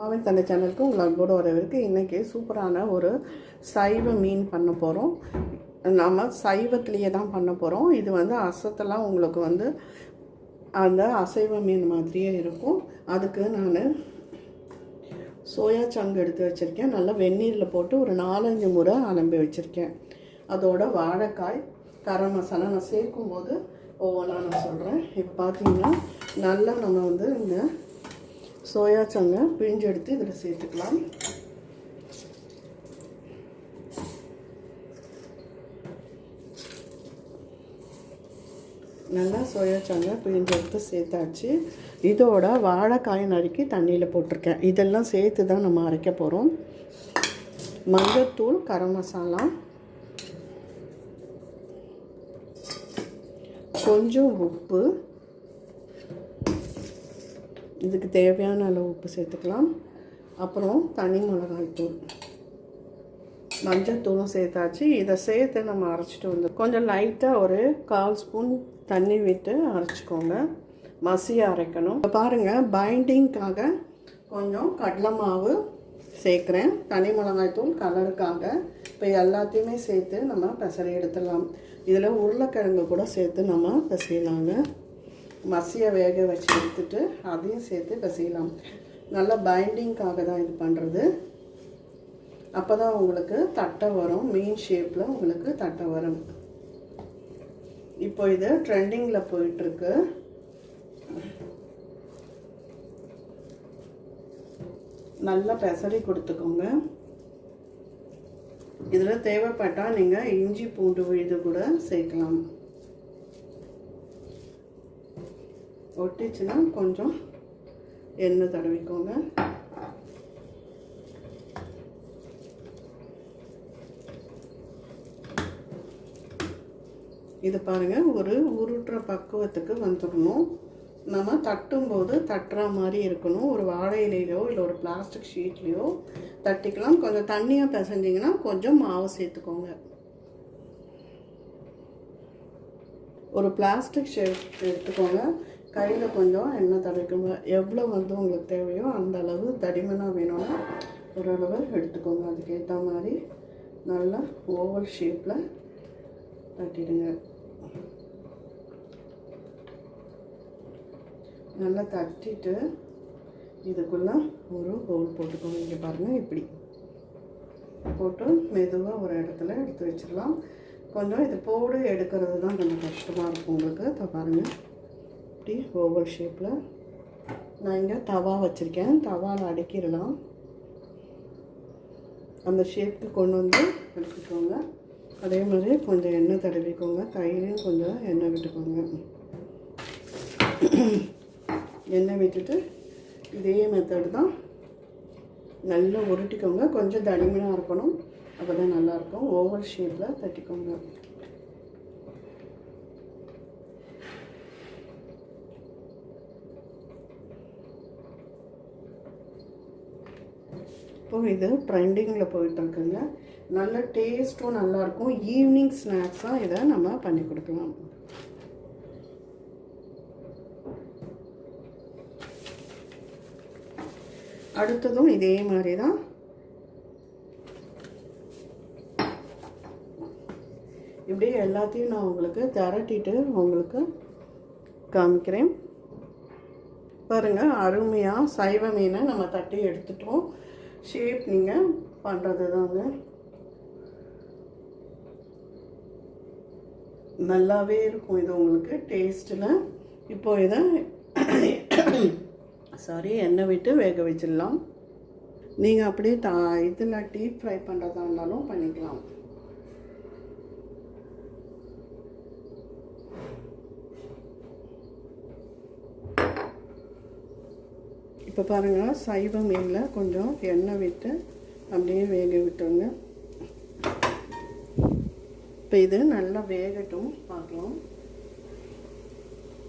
மாவின் தந்தை சேனலுக்கு உங்களை அன்போடு வரவேற்கு இன்றைக்கி சூப்பரான ஒரு சைவ மீன் பண்ண போகிறோம் நம்ம சைவத்திலேயே தான் பண்ண போகிறோம் இது வந்து அசத்தெல்லாம் உங்களுக்கு வந்து அந்த அசைவ மீன் மாதிரியே இருக்கும். அதுக்கு நான் சோயா சங்கு எடுத்து வச்சுருக்கேன். நல்லா வெந்நீரில் போட்டு ஒரு நாலஞ்சு முறை அலம்பி வச்சுருக்கேன். அதோட வாழைக்காய் கரம் மசாலா நான் சேர்க்கும்போது ஒவ்வொன்றா நான் சொல்கிறேன் இப்போ பார்த்தீங்கன்னா நல்லா நம்ம வந்து இந்த சோயா சங்கை பிழிஞ்சு எடுத்து இதில் சேர்த்துக்கலாம். நல்லா சோயா சங்கை பிழிஞ்சு எடுத்து சேர்த்தாச்சு. இதோட வாழைக்காய் நறுக்கி தண்ணியில் போட்டிருக்கேன். இதெல்லாம் சேர்த்து தான் நம்ம அரைக்க போகிறோம் மஞ்சத்தூள் கரம் மசாலா. கொஞ்சம் உப்பு. இதுக்கு தேவையான அளவு உப்பு சேர்த்துக்கலாம். அப்புறம் தனி மிளகாய் தூள். மஞ்சத்தூளும் சேர்த்தாச்சு. இதை சேர்த்து நம்ம அரைச்சிட்டு வந்து கொஞ்சம் லைட்டாக ஒரு கால் ஸ்பூன் தண்ணி விட்டு அரைச்சிக்கோங்க. மசியாக அரைக்கணும். இப்போ பாருங்கள் பைண்டிங்க்காக கொஞ்சம் கடலை மாவு சேர்க்குறேன். தனி மிளகாய் தூள் கலருக்காக இப்போ எல்லாத்தையுமே சேர்த்து நம்ம பெசரி எடுத்துடலாம். இதில் உருளைக்கிழங்கு கூட சேர்த்து நம்ம பெசையலாங்க மசியை வேக வச்சு எடுத்துட்டு அதையும் சேர்த்து பிசையலாம். நல்லா பைண்டிங்க்காக தான் இது பண்ணுறது அப்போ தான் உங்களுக்கு தட்டை வரும். மீன் ஷேப்பில் உங்களுக்கு தட்டை வரும். இப்போ இது ட்ரெண்டிங்கில் போயிட்டுருக்கு. நல்லா பெசரி கொடுத்துக்கோங்க. இதில் தேவைப்பட்டால் நீங்கள் இஞ்சி பூண்டு விழுது கூட சேர்க்கலாம். ஒட்டிச்சுன்னா கொஞ்சம் எண்ணெய் தடவிக்கோங்க. இது பாருங்கள் ஒரு உருட்டுற பக்குவத்துக்கு வந்துடணும். நம்ம தட்டும்போது தட்டுற மாதிரி இருக்கணும். ஒரு வாழை இலையிலையோ இல்லை ஒரு பிளாஸ்டிக் ஷீட்லேயோ தட்டிக்கலாம். கொஞ்சம் தண்ணியாக பிசைஞ்சிங்கன்னா கொஞ்சம் மாவு சேர்த்துக்கோங்க. ஒரு பிளாஸ்டிக் ஷீட் எடுத்துக்கோங்க. கையில் கொஞ்சம் எண்ணெய் தடவிக்கோங்க. எவ்வளோ வந்து உங்களுக்கு தேவையோ அந்த அளவு தடிமனாக வேணும்னா ஓரளவு எடுத்துக்கோங்க. அதுக்கேற்ற மாதிரி நல்லா ஓவல் ஷேப்பில் தட்டிடுங்க. நல்லா தட்டிட்டு இதுக்குள்ளே ஒரு பவுல் போட்டுக்கோங்க. இங்கே பாருங்கள் இப்படி. போட்டு மெதுவாக ஒரு இடத்துல எடுத்து வச்சிடலாம். கொஞ்சம் இது போடு எடுக்கிறது தான் கொஞ்சம் கஷ்டமாக இருக்கும் உங்களுக்கு. இப்போ பாருங்கள் இப்படி ஓவல் ஷேப்பில் நான் இங்கே தவா வச்சுருக்கேன். தவாவில் அடக்கிடலாம். அந்த ஷேப்புக்கு கொண்டு வந்து எடுத்துக்கோங்க. அதே மாதிரி கொஞ்சம் எண்ணெய் தடவிக்கோங்க. கையிலையும் கொஞ்சம் எண்ணெய் விட்டுக்கோங்க. எண்ணெய் விட்டுட்டு இதே மெத்தடு தான் நல்லா உருட்டிக்கோங்க. கொஞ்சம் தனிமனாக இருக்கணும். அப்போ தான் நல்லாயிருக்கும் ஓவல் ஷேப்பில் தட்டிக்கோங்க. இப்போ இது ட்ரெண்டிங்கில் போயிட்டுருக்குங்க. நல்ல டேஸ்ட்டும் நல்லாயிருக்கும். ஈவினிங் ஸ்நாக்ஸாக இதை நம்ம பண்ணி கொடுக்கலாம். அடுத்ததும் இதே மாதிரி தான். இப்படியே எல்லாத்தையும் நான் உங்களுக்கு திரட்டிட்டு உங்களுக்கு காமிக்கிறேன். பாருங்கள் அருமையாக சைவ மீனை நம்ம தட்டி எடுத்துட்டோம். ஷேப் நீங்கள் பண்ணுறது தாங்க. நல்லாவே இருக்கும் இது உங்களுக்கு டேஸ்ட்டில் இப்போ இதை சாரி எண்ணெய் விட்டு வேக வச்சிடலாம். நீங்கள் அப்படியே தா இதில் டீப் ஃப்ரை பண்ணுறதா இருந்தாலும் பண்ணிக்கலாம். இப்போ பாருங்கள் சைவ மீனில் கொஞ்சம் எண்ணெய் விட்டு அப்படியே வேக விட்டுருங்க இப்போ இது நல்லா வேகட்டும் பார்க்கலாம்.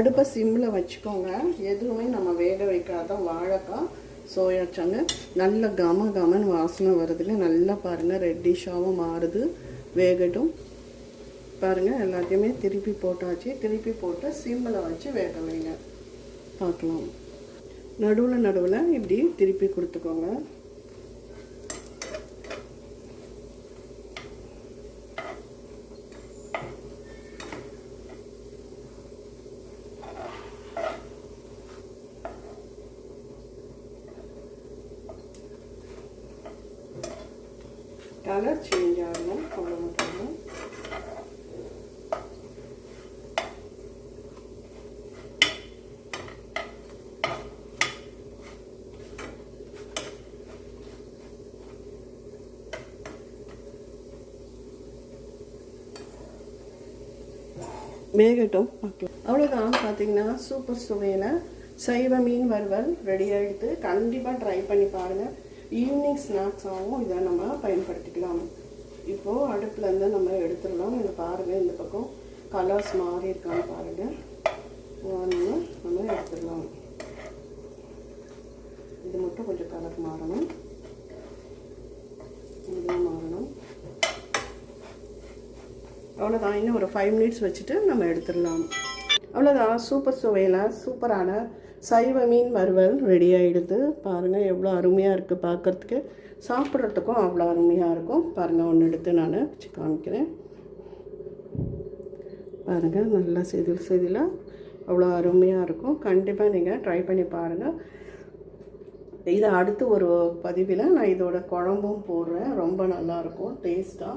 அடுப்பை சிம்மில் வச்சுக்கோங்க. எதுவுமே நம்ம வேக வைக்காத வாழைக்காய் சோயா சங்கு நல்ல கம கமன்னு வாசனை வருதுங்க. நல்லா பாருங்கள் ரெட்டிஷாகவும் மாறுது. வேகட்டும். பாருங்கள் எல்லாத்தையுமே திருப்பி போட்டாச்சு. திருப்பி போட்டு சிம்மில் வச்சு வேக வைங்க. பார்க்கலாம். நடுவில் நடுவில் இப்படி திருப்பி கொடுத்துக்கோங்க. கலர் சேஞ்ச் ஆகணும். அவ்வளோ மட்டும் வேகட்டும் பார்க்கலாம் அவ்வளோதான் பார்த்தீங்கன்னா சூப்பர் சுவையில் சைவ மீன் வறுவல் ரெடி ஆகிடுது கண்டிப்பாக ட்ரை பண்ணி பாருங்கள் ஈவினிங் ஸ்நாக்ஸாகவும் இதை நம்ம பயன்படுத்திக்கலாம். இப்போது அடுப்புலேருந்து நம்ம எடுத்துடலாம். இதை பாருங்கள் இந்த பக்கம் கலர்ஸ் மாறி இருக்கான்னு பாருங்கள் நம்ம எடுத்துடலாம். இது மட்டும் கொஞ்சம் கலர் மாறணும் இதுவும் மாறணும் அவ்வளோதான் இன்னும் ஒரு ஃபைவ் மினிட்ஸ் வச்சுட்டு நம்ம எடுத்துடலாம். அவ்வளோதான் சூப்பர் சுவையில் சூப்பரான சைவ மீன் வறுவல் ரெடி ஆகிடுது பாருங்கள் எவ்வளோ அருமையாக இருக்குது பார்க்குறதுக்கு சாப்பிட்றதுக்கும் அவ்வளோ அருமையாக இருக்கும். பாருங்கள் ஒன்று எடுத்து நான் வச்சு காமிக்கிறேன். பாருங்கள் நல்லா செதில் செதிலாக அவ்வளோ அருமையாக இருக்கும். கண்டிப்பாக நீங்கள் ட்ரை பண்ணி பாருங்கள் இதை அடுத்து ஒரு பதிவில் நான் இதோட குழம்பும் போடுறேன். ரொம்ப நல்லாயிருக்கும் டேஸ்ட்டாக